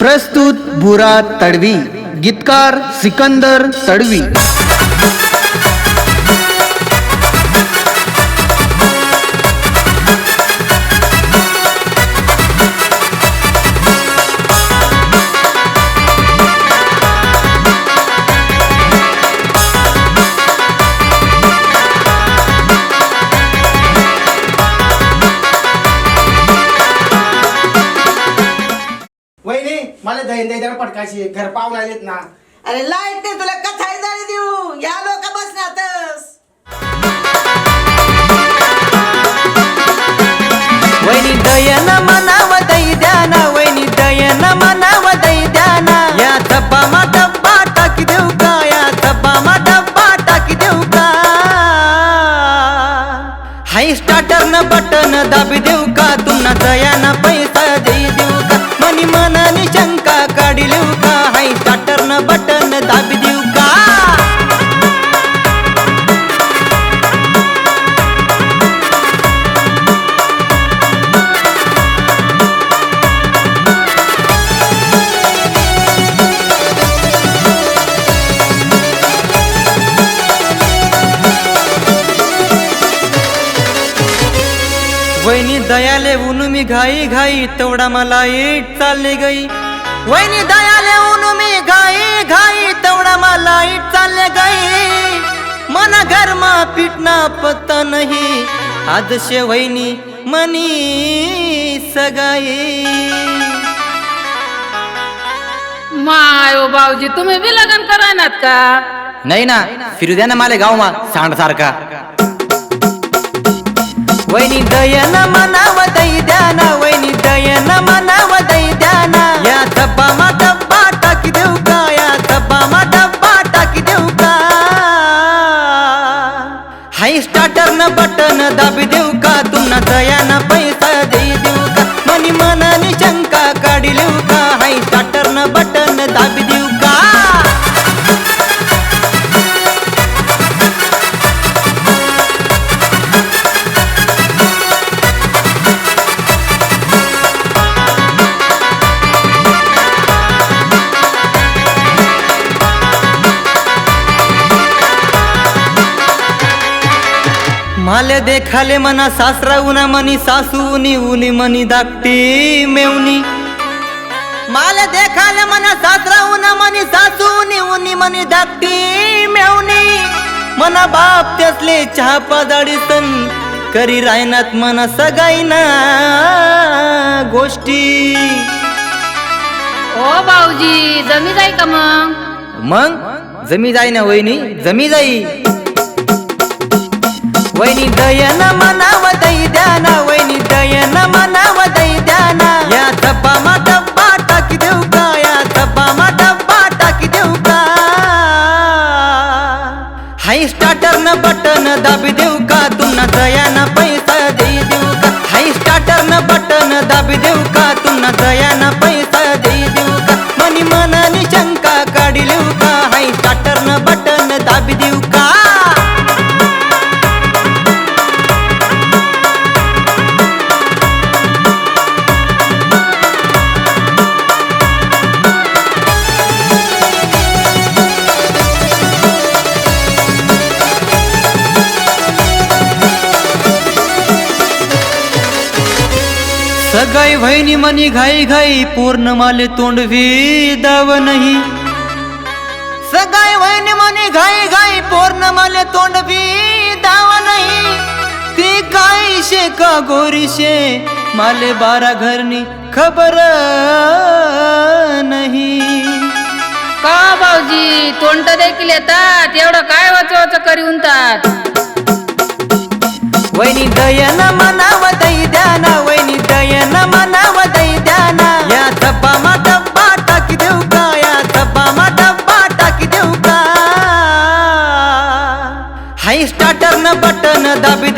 प्रस्तुत बुरा तडवी गीतकार सिकंदर तडवी. मला दहीन दही पटकायची घर पाहून आलेत ना. अरे लाइट नाही तुला कथाळी जाळी देऊ. या लोक बसण्यातच वैनी दयन मनाव दई द्याना वैनी दयन मनाव दई द्याना या डब्बा डब्बा टाकी देऊ का? या टाकी देऊ का? हाय स्टार्टर न बटन दाबी देऊ दयाले ऊन मी घाई घाई तेवढा मला इट चालली गई. वहिनी दयाले ऊन मी घाई घाई तेवढा मला इट चालले गई. मना घरमा पिटना पत्ता नाही आदशे वहिनी मनी सगाई. माय ओ भाऊजी तुम्ही बी लग्न करायनात का? नाही ना फिरू द्या ना मला गाव मा सांड सारखा वैनी दयन मनाव दई द्याना वैनी दयन मनाव दई द्याना या डब्बा मा डब्बा टाकी देऊ का? या डब्बा मा डब्बा टाकी देऊ का? हाय स्टार्टर न बटन दाबी देऊ का? तुमना दया माले देखाले मना सासरा उना मनी सासू उनी उनी मनी धाकटी मेवनी. माले देखाले मना सासरा उना मनी सासू उनी उनी मनी धाकटी मेवनी. मना बाप त्यासले चहा पाजाडी सन करी रायनात मना सगाईना गोष्टी. ओ भाऊजी जमी जाई का मग? मग? जमी जाई ना वहिनी जमी जाई. वैनी दयन मनाव दै द्याना वैनी दयन मनाव दै द्याना या डब्बा मा डब्बा टाकी देऊ का? या डब्बा मा डब्बा टाकी देऊ का? हाय स्टार्टर न बटन दाबी देऊ का? तुम्हा दयाना पैसा देई देऊ का? हाय स्टार्टर न बटन दाबी देऊ का? तुमना दयाना सगाई वहिनी मनी घाई घाई पूर्ण माले तोंडवी दाव नाही. सगाई वहिनी मनी घाई घाई पूर्ण माले तोंडवी दाव नाही. ती काय शे का गोरीशे माले बारा घरनी खबर नाही. का भाऊजी तोंड देखील येतात एवढं काय वाच वाच करी उनतात? वैनी दयन मनाव दई द्याना वैनी दयन मनाव दई द्याना या डब्बा मा डब्बा टाकी देऊ का? या डब्बा मा डब्बा टाकी देऊ का? हाय स्टार्टर न बटन दाबी